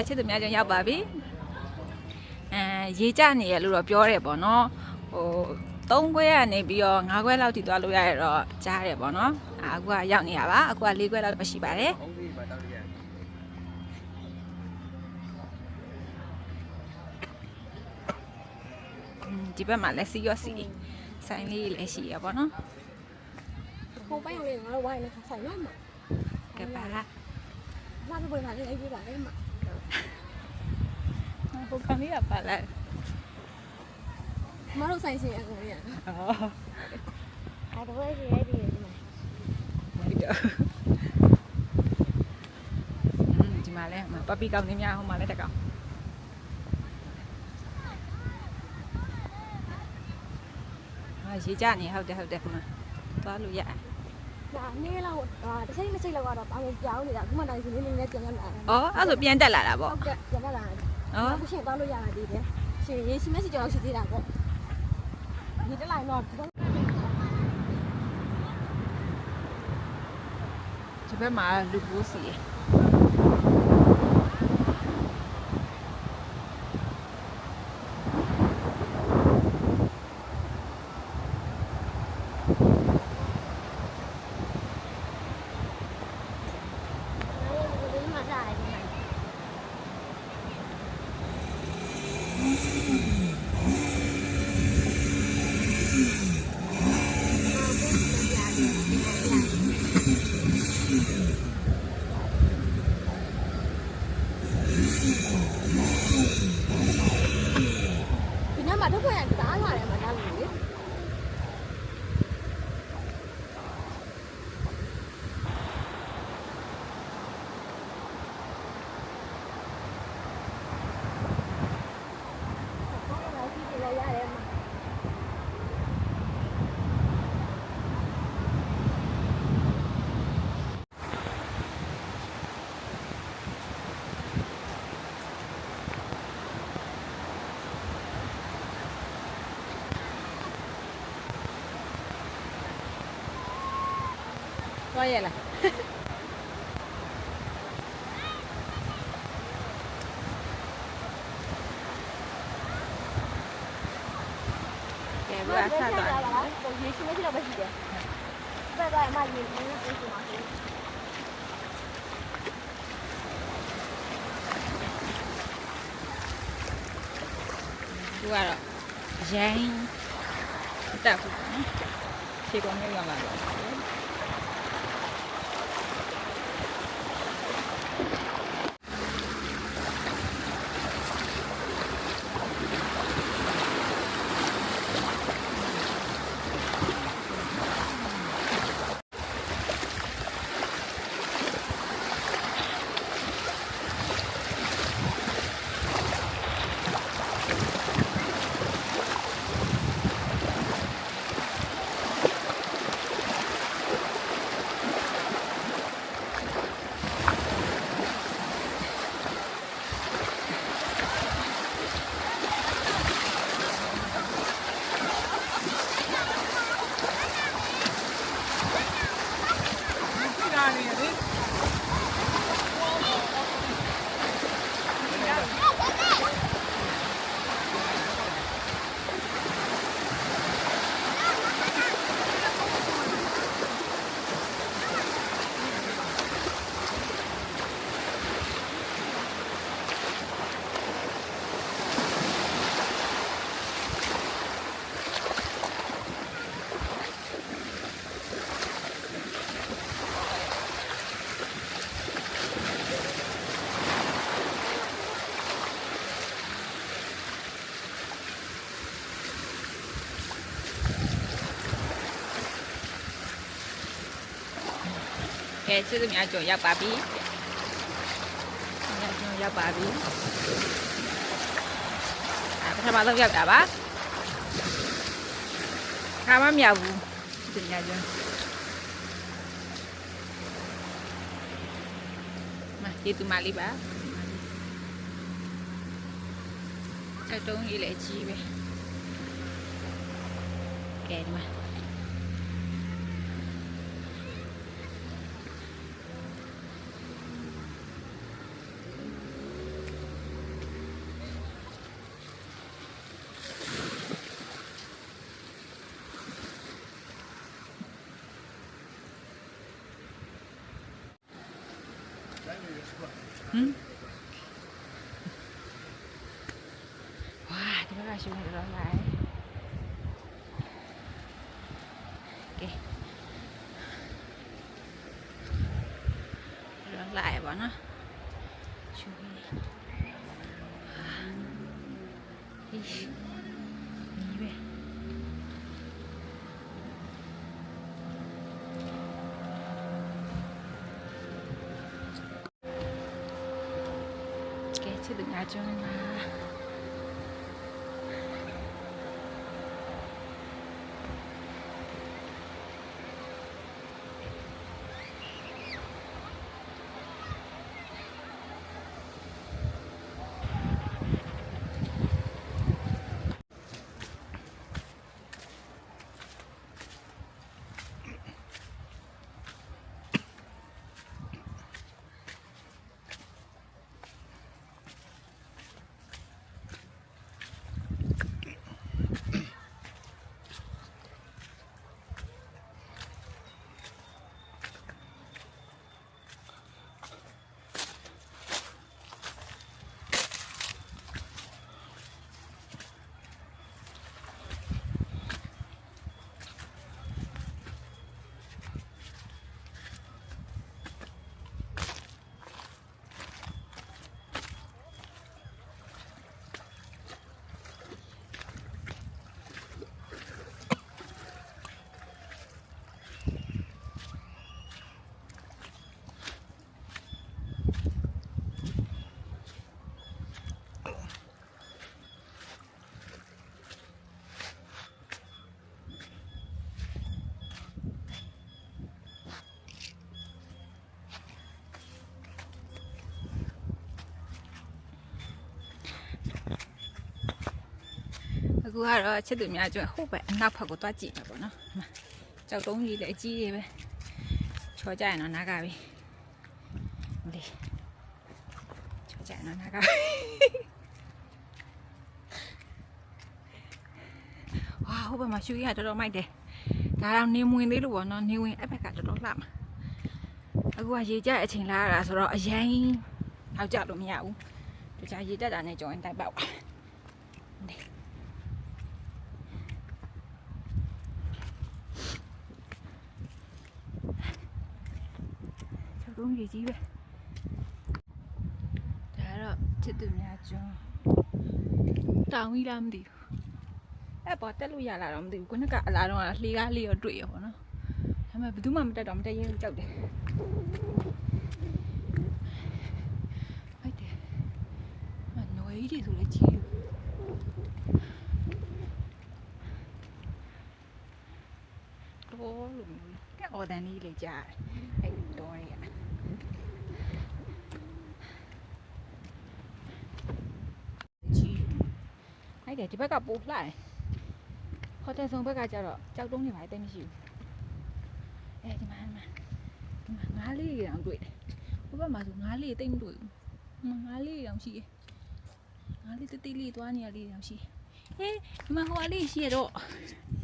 အခုအချစ်သူများကြောင့်ရောက်ပါပြီအဲရေကြနေရလို့တော့ပြောတယ်ပေါ့နော်ဟိုသုံးခွဲကနေပြီးတော့၅ခွဲလောက်ထိသွားလို့ရရတော့ကြားတယ်ပေါ့နော်အခုကရောက်နေရပါအခုက၄ခွဲလောက်ပဲရှိပါတယ်ဟုတ်ပြီပါတောက်ရอืมဒီဘက်မှာလည်းစီရောစီဆိုင်လေးလည်းရှိရပေါ့နော်ဟိုပိုင်းအောင်လေးငါတို့ဝိုင်းနေဆိုင်ရမှာကဲပါလာပြီးပေါ်လာလေးလိုက်ပြပါလေမှာ ဟိုကောင်လေးကပါလားမတို့ဆိုင်ရှင်အကုန်ရအော်အဲ့တော့ရှိရဒီမှာဒီတော့อืมဒီမှာလည်းပပီကောင်လေးများဟိုမှာလည်းတစ်ကောင်ဟာရေကြနေဟုတ်တယ်ဟုတ်တယ်ဟိုမှာသွားလို့ရတယ် ဒါနေလောက်ဟာတစ်ချိန်တစ်ချိန်လောက်ကတော့ပေါင်းပြောင်းနေတာခုမှတိုင်းရှင်လေးလေးနဲ့ပြန်ရလာ။အော်အဲ့ဆိုပြန်တက်လာတာပေါ့ဟုတ်ကဲ့ပြန်ရလာတယ်။အော်အခုရှင်သွားလို့ရတာဒီတယ်ရှင်ရေးရှိမရှိကြောင်ရှိသေးတာပေါ့ဒီတက်လိုက်တော့ဒီဘက်မှာလူပိုးစီရယ် ဒီမှာစားရတယ် ဒီနေ့မှာတော့ပြန်တားလာတယ်မှာဒါလို့လေ ။ သွားရလား။ကဲဘာဆက်သွားလဲကိုရေးရှိမရှိတော့မရှိတယ်ဘယ်တော့မှရေးနေနေပြေးစီမှာ။သူကတော့ရိုင်းတက်ဘူးနော်။ခြေကုံမျိုးရမှာပါ။ ကဲကျေးဇူးများကြော်ရောက်ပါပြီ။များကြော်ရောက်ပါပြီ။အဲပထမဆုံးရောက်တာပါ။ခါမမြောက်ဘူးကျေးဇူးများကြော်။မဒီတူမလေးပါ။ချက်တုံးကြီးလည်းကြီးပဲ။ကဲဒီမှာမ်ဝါ ဒီဘက်ကရှုံးနေတော့လာတယ်ကဲတော့လာရပါနော်ရှုံးနေ အခုကတော့ချစ်သူများကျွန်းဟိုဘက်အနောက်ဘက်ကိုသွားကြည့်မှာပေါ့နော်ဒီမှာကြောက်တုံးကြီးလည်းအကြီးကြီးပဲချော်ကြရင်တော့နားကပြီဒီချော်ကြရင်တော့နားကပြီဝါဟိုဘက်မှာရှူရတော်တော်မိုက်တယ်ဒါတော့နေဝင်သေးလို့ပေါ့နော်နေဝင်အဘက်ကတော်တော်လှမှာအခုကရေကြအချိန်လာရတာဆိုတော့အရင်နောက်ကြလို့မရဘူးတခြားရေတက်တာနဲ့ကြော်ရင်တိုက်ပေါက်ပါ ချက်ကုန်းကြီးကြီးပဲဒါတော့ချစ်သူများကျွန်းတောင်ကြီးလားမသိဘူးအဲ့ပေါ်တက်လို့ရလာတော့မသိဘူးခုနကအလားတော့လှေကားလေးရောတွေ့ရပါတော့ဒါပေမဲ့ဘယ်သူမှမတက်တော့မတက်ရဲဘူးကြောက်တယ်ဟုတ်တယ်အနွေးကြီးတွေဆိုလဲကြီးလို့တော့လို့မျိုးကဲအော်ဒန်ကြီးလေကြားတယ်အဲ့တော့ရ ကြီး အဲ့ဒါဒီဘက်ကပိုလှတယ်ဟိုတယ်ဆောင်ဘက်ကကျတော့ကြောက်တုံးနေပါတိတ်မရှိဘူးအဲဒီမှာဒီမှာဒီမှာငါးလေးတွေတောင်တွေ့တယ်ဟိုဘက်မှာဆိုငါးလေးတိတ်မတွေ့ဘူးဟိုမှာငါးလေးတွေတောင်ရှိတယ်ငါးလေးတိတ်တိတ်လေးသွားနေရလေးတွေတောင်ရှိဟေးဒီမှာဟိုအလေးရှိရတော့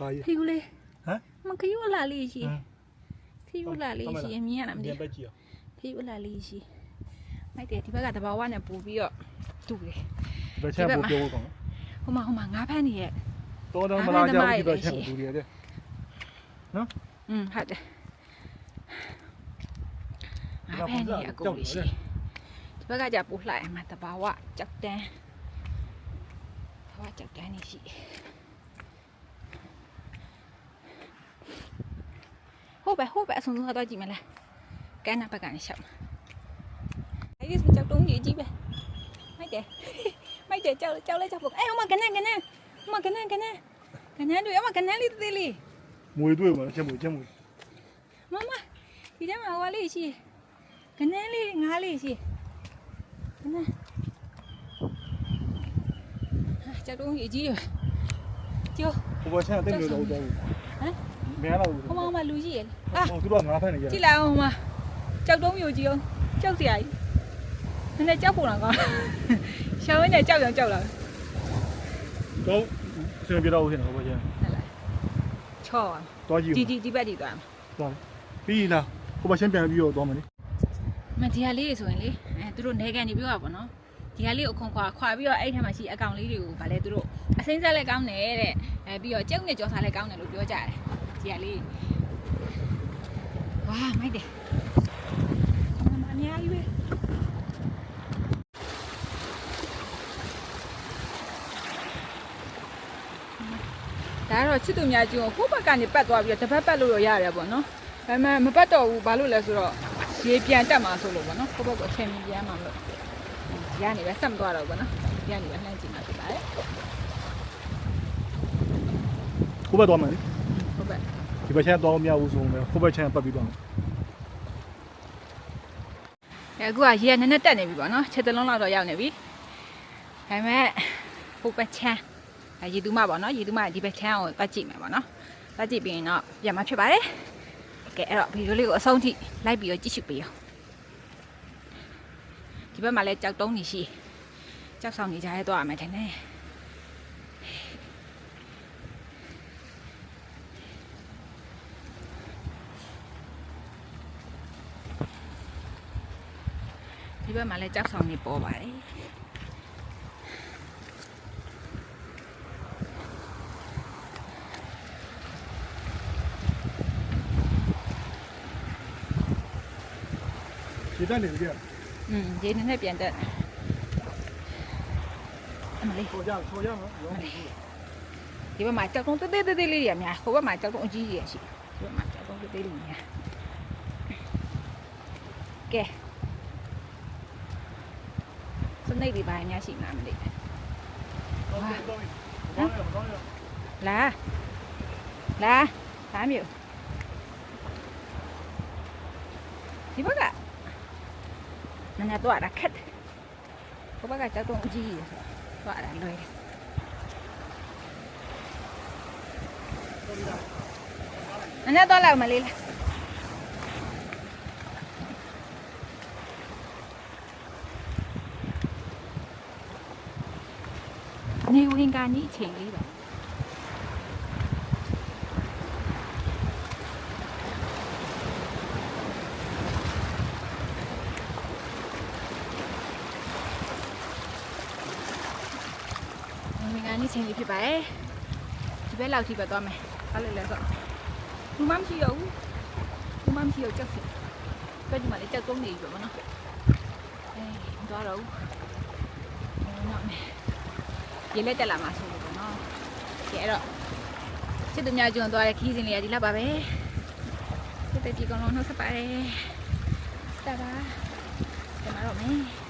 ပါရဖီဦးလေးဟမ်မခယူလာလေးရှိဖီဦးလာလေးရှိမြင်ရလားမသိပြန်ဘူးပက်ကြည့်အောင်ဖေးဥလာလေးရှိမိုက်တယ်ဒီဘက်ကတဘာဝနဲ့ပို့ပြီးတော့တူတယ်ဘယ်ချက်ပို့ပြောဖို့ကောင်း ဟိုမှာဟိုမှာငါးဖမ်းနေရဲ့ တော်တော်မလာကြဘူးဒီဘက်ချက်ကိုဒူရတဲ့ อืมဟုတ်တယ်ငါးဖမ်းနေရဲ့အကုန်လေးရှိဒီဘက်ကじゃပို့လှရမှာတဘာဝကြောက်တန်းတဘာဝကြောက်တန်းနေရှိဟုတ်ပဲဟုတ်ပဲအဆုံးဆုံးတော့ကြည့်မလားကန်းနာဘက်ကနေရှောက်အဲ့ဒီကြောက်တုံးကြီးကြီးပဲမိုက်တယ် မိုက်တယ်ကြောက်ကြောက်လဲကြောက်ဖို့အဲ့ဟိုမှာကနန်းကနန်းဟိုမှာကနန်းကနန်းကနန်းတွေဟိုမှာကနန်းလေးသေးလေးမွေတွေ့မှာချက်မွေချက်မွေမမဒီထဲမှာဟိုလေးရှိကနန်းလေးငါးလေးရှိကနန်းဟာကြောက်တုံးကြီးကြီးရကျော်ဟိုဘက်ချက်အသိမျိုးတော့တော့ဟမ်မရတော့ဘူးဟိုမှာဟိုမှာလူကြီးရလေအာဟိုသူတို့ငါးဖက်နေကြကြည့်လိုက်အောင်ဟိုမှာကြောက်တုံးမျိုးကြီးအောင်ကြောက်စရာကြီးနည်းနည်းကြောက်ဖို့တော့ကော င်းရှောင်းနေကြောက်ရောင်ကြောက်လာတော့စင်ပြတော့ဦးရှင်ဟိုဘက်ချက်ဟဲ့လားချော့ပါတော့ကြည့်ဒီဒီဒီဘက်ဒီသွားမှာတော့ပြီးလားဟိုဘက်ချက်ပြန်ပြီးတော့တော့မယ်နိမဒီဟာလေးတွေဆိုရင်လေအဲသူတို့နေကန်နေပြောတာပေါ့နော်ဒီဟာလေးကိုခုံခွာခွာပြီးတော့အဲ့ထက်မှာရှိအကောင်လေးတွေကိုဗာလဲသူတို့အစိမ့်ဆက်လည်းကောင်းတယ်တဲ့အဲပြီးတော့ကျုပ်နဲ့ကြော်စားလည်းကောင်းတယ်လို့ပြောကြတယ်ဒီဟာလေးဝါမိုက်တယ်မမညာကြီးပဲ ဒါကတော့ချစ်သူများကြီးကိုဟိုဘက်ကနေပတ်သွားပြီးတော့တစ်ဖက်ပတ်လို့ရရတယ်ပေါ့နော်ဒါပေမဲ့မပတ်တော့ဘူးဘာလို့လဲဆိုတော့ရေပြန်တက်မှာဆိုလို့ပေါ့နော်ဟိုဘက်ကိုအချိန်မီပြန်မှာမလို့ဒီကနေပဲဆက်မသွားတော့ဘူးပေါ့နော်ဒီကနေပဲလှမ်းကြည့်မှာဖြစ်ပါတယ်ကိုဘက်သွားမယ်လေဟိုဘက်ဒီဘက်ချမ်းသွားမရဘူးဆိုရင်ကိုဘက်ချမ်းပတ်ပြီးသွားမယ်အဲအခုကရေကနည်းနည်းတက်နေပြီပေါ့နော်ခြေတလုံးလောက်တော့ရောက်နေပြီဒါပေမဲ့ဟိုဘက်ချမ်း အဲရေတူးမပေါ့နော်ရေတူးမဒီဘက်ချမ်းကိုပတ်ကြည့်မယ်ပေါ့နော်ပတ်ကြည့်ပြီးရင်တော့ပြန်มาဖြစ်ပါတယ်ကဲအဲ့တော့ဗီဒီယိုလေးကိုအဆုံးထိလိုက်ပြီးတော့ကြည့်ရှုပေးအောင်ဒီဘက်မှာလည်းကြောက်တုံးနေရှိကြောက်ဆောင်နေကြရဲတော့ရမယ်ထင်တယ်ဒီဘက်မှာလည်းကြောက်ဆောင်နေပေါ်ပါတယ် ဒီတက်နေပြီကอืมရေနည်းနည်းပြန်တက်အမလေးကိုကြချိုရမှာရောဒီဘက်မှာကြောက်တုံးတေးသေးသေးလေးတွေအများဟိုဘက်မှာကြောက်တုံးအကြီးကြီးရရှိဒီဘက်မှာကြောက်တုံးတေးသေးလေးများကဲစနေဒီပိုင်းများရှိမှာမသိတော့တော့တော့တော့လာလာဘာမျိုးဒီဘက်က နည်းနည်းတော့ရခက်ဟိုဘက်ကကြောက်တုံးအကြီးကြီးဆိုတော့ရလွယ်တယ်နည်းနည်းတော့လောက်မလေးလားနေဝင်ကနီးအချိန်လေးပါနေဝင်ကနီးအချိန်လေးဖြစ် ပါတယ်ဒီဘက်လောက်ထိပဲသွားမယ်ဘာလို့လဲဆိုတော့ဘူးမှမရှိရဘူးဘူးမှမရှိရကြောက်စီကဲဒီမှာလေကြောက်သုံးနေပြီပေါ့နော်အေးမသွားတော့ဘူးနော်ရေလက်တက်လာမှာဆိုလို့ပေါ့နော်ကဲအဲ့တော့ချစ်သူများကျွန်းသွားတဲ့ခီးစဉ်လေးကဒီလောက်ပါပဲစစ်တဲ့ဒီကောင်လုံးနှုတ်ဆက်ပါတယ်တပါးပြန်လာတော့မယ်